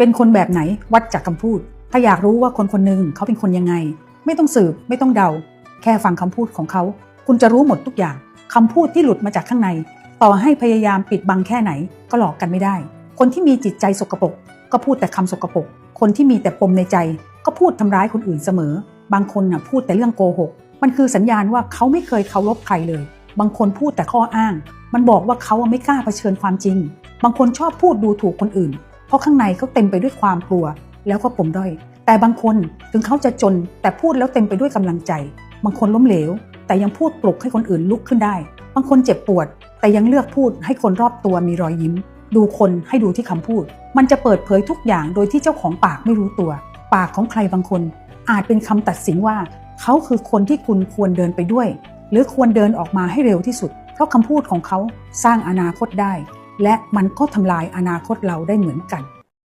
เป็นคนแบบไหนวัดจากคำพูด ถ้าอยากรู้ว่าคนคนหนึ่งเขาเป็นคนยังไง ไม่ต้องสืบไม่ต้องเดา แค่ฟังคำพูดของเขา คุณจะรู้หมดทุกอย่างคำพูดที่หลุดมาจากข้างใน ต่อให้พยายามปิดบังแค่ไหน ก็หลอกกันไม่ได้ คนที่มีจิตใจสกปรกก็พูดแต่คำสกปรกคนที่มีแต่ปมในใจ ก็พูดทำร้ายคนอื่นเสมอ บางคนน่ะพูดแต่เรื่องโกหกมันคือสัญญาณว่าเขาไม่เคยเคารพใครเลย บางคนพูดแต่ข้ออ้าง มันบอกว่าเขาไม่กล้าเผชิญความจริง บางคนชอบพูดดูถูกคนอื่น เพราะข้างในเขาเต็มไปด้วยความกลัว แล้วก็ปมด้อย แต่บางคนถึงเขาจะจน แต่พูดแล้วเต็มไปด้วยกำลังใจ บางคนล้มเหลว แต่ยังพูดปลุกให้คนอื่นลุกขึ้นได้ บางคนเจ็บปวด แต่ยังเลือกพูดให้คนรอบตัวมีรอยยิ้ม ดูคนให้ดูที่คำพูด มันจะเปิดเผยทุกอย่างโดยที่เจ้าของปากไม่รู้ตัว ปากของใครบางคน อาจเป็นคำตัดสินว่า เขาคือคนที่คุณควรเดินไปด้วย หรือควรเดินออกมาให้เร็วที่สุด เพราะคำพูดของเขาสร้างอนาคตได้ และมันก็ทำลายอนาคตเราได้เหมือนกัน